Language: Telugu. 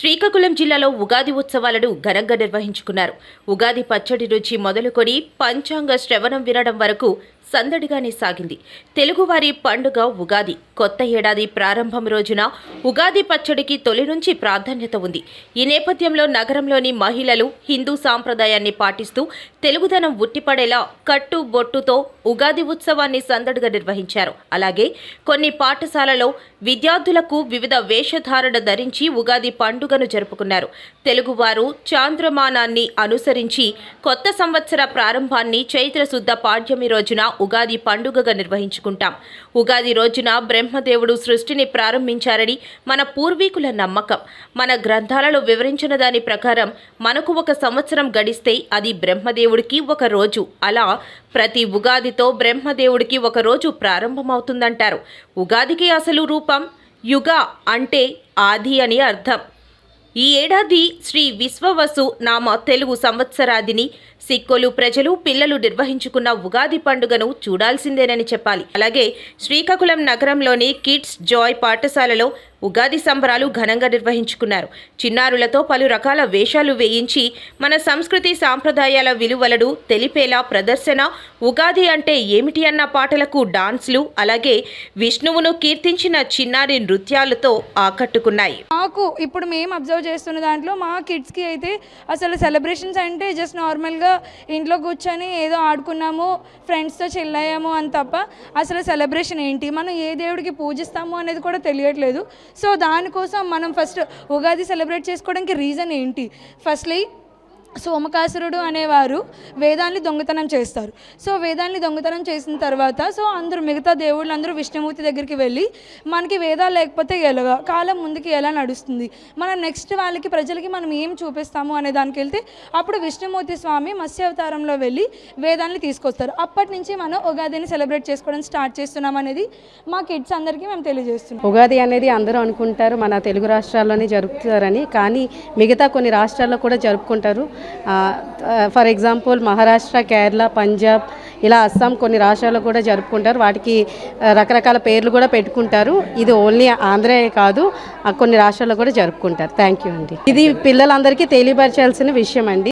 శ్రీకాకుళం జిల్లాలో ఉగాది ఉత్సవాలను ఘనంగా నిర్వహించుకున్నారు. ఉగాది పచ్చడి రుచి మొదలుకొని పంచాంగ శ్రవణం వినడం వరకు సందడిగానే సాగింది. తెలుగువారి పండుగ ఉగాది. కొత్త ఏడాది ప్రారంభం రోజున ఉగాది పచ్చడికి తొలి నుంచి ప్రాధాన్యత ఉంది. ఈ నేపథ్యంలో నగరంలోని మహిళలు హిందూ సాంప్రదాయాన్ని పాటిస్తూ తెలుగుదనం ఉట్టిపడేలా కట్టు బొట్టుతో ఉగాది ఉత్సవాన్ని సందడిగా నిర్వహించారు. అలాగే కొన్ని పాఠశాలలో విద్యార్థులకు వివిధ వేషధారణ ధరించి ఉగాది పండుగను జరుపుకున్నారు. తెలుగువారు చాంద్రమానాన్ని అనుసరించి కొత్త సంవత్సర ప్రారంభాన్ని చైత్ర శుద్ధ పాడ్యమి రోజున ఉగాది పండుగగా నిర్వహించుకుంటాం. ఉగాది రోజున బ్రహ్మదేవుడు సృష్టిని ప్రారంభించారని మన పూర్వీకుల నమ్మకం. మన గ్రంథాలలో వివరించిన దాని ప్రకారం మనకు ఒక సంవత్సరం గడిస్తే అది బ్రహ్మదేవుడికి ఒక రోజు. అలా ప్రతి ఉగాదితో బ్రహ్మదేవుడికి ఒక రోజు ప్రారంభమవుతుందంటారు. ఉగాదికి అసలు రూపం యుగ అంటే ఆది అని అర్థం. ఈ ఏడాది శ్రీ విశ్వవసు నామ తెలుగు సంవత్సరాదిని సిక్కోలు ప్రజలు పిల్లలు నిర్వహించుకున్న ఉగాది పండుగను చూడాల్సిందేనని చెప్పాలి. అలాగే శ్రీకాకుళం నగరంలోని కిడ్స్ జాయ్ పాఠశాలలో ఉగాది సంబరాలు ఘనంగా నిర్వహించుకున్నారు. చిన్నారులతో పలు రకాల వేషాలు వేయించి మన సంస్కృతి సాంప్రదాయాల విలువలను తెలిపేలా ప్రదర్శన ఉగాది అంటే ఏమిటి అన్న పాటలకు డాన్స్లు అలాగే విష్ణువును కీర్తించిన చిన్నారి నృత్యాలతో ఆకట్టుకున్నాయి. మాకు ఇప్పుడు మేము అబ్జర్వ్ చేస్తున్న దాంట్లో మా కిడ్స్కి అయితే అసలు సెలబ్రేషన్స్ అంటే జస్ట్ నార్మల్గా ఇంట్లో కూర్చొని ఏదో ఆడుకున్నాము ఫ్రెండ్స్తో చిల్లయ్యాము అని తప్ప అసలు సెలబ్రేషన్ ఏంటి? మనం ఏ దేవుడికి పూజిస్తాము అనేది కూడా తెలియట్లేదు. సో దానికోసం మనం ఫస్ట్ ఉగాది సెలబ్రేట్ చేసుకోవడానికి రీజన్ ఏంటి? ఫస్ట్లీ సోమకాసురుడు అనేవారు వేదాన్ని దొంగతనం చేస్తారు. సో వేదాన్ని దొంగతనం చేసిన తర్వాత సో అందరూ మిగతా దేవుళ్ళు అందరూ విష్ణుమూర్తి దగ్గరికి వెళ్ళి మనకి వేదాలు లేకపోతే ఎలాగా కాలం ముందుకి ఎలా నడుస్తుంది? మనం నెక్స్ట్ వాళ్ళకి ప్రజలకి మనం ఏం చూపిస్తాము అనే దానికి వెళ్తే అప్పుడు విష్ణుమూర్తి స్వామి మత్స్యావతారంలో వెళ్ళి వేదాన్ని తీసుకొస్తారు. అప్పటి నుంచి మనం ఉగాదిని సెలబ్రేట్ చేసుకోవడం స్టార్ట్ చేస్తున్నాం అనేది మా కిడ్స్ అందరికీ మేము తెలియజేస్తున్నాం. ఉగాది అనేది అందరూ అనుకుంటారు మన తెలుగు రాష్ట్రాల్లోనే జరుపుతారని కానీ మిగతా కొన్ని రాష్ట్రాల్లో కూడా జరుపుకుంటారు. ఫర్ ఎగ్జాంపుల్ మహారాష్ట్ర కేరళ పంజాబ్ ఇలా అస్సాం కొన్ని రాష్ట్రాల్లో కూడా జరుపుకుంటారు. వాటికి రకరకాల పేర్లు కూడా పెట్టుకుంటారు. ఇది ఓన్లీ ఆంధ్రే కాదు కొన్ని రాష్ట్రాల్లో కూడా జరుపుకుంటారు. థ్యాంక్ యూ అండి. ఇది పిల్లలందరికీ తెలియపరచాల్సిన విషయం అండి.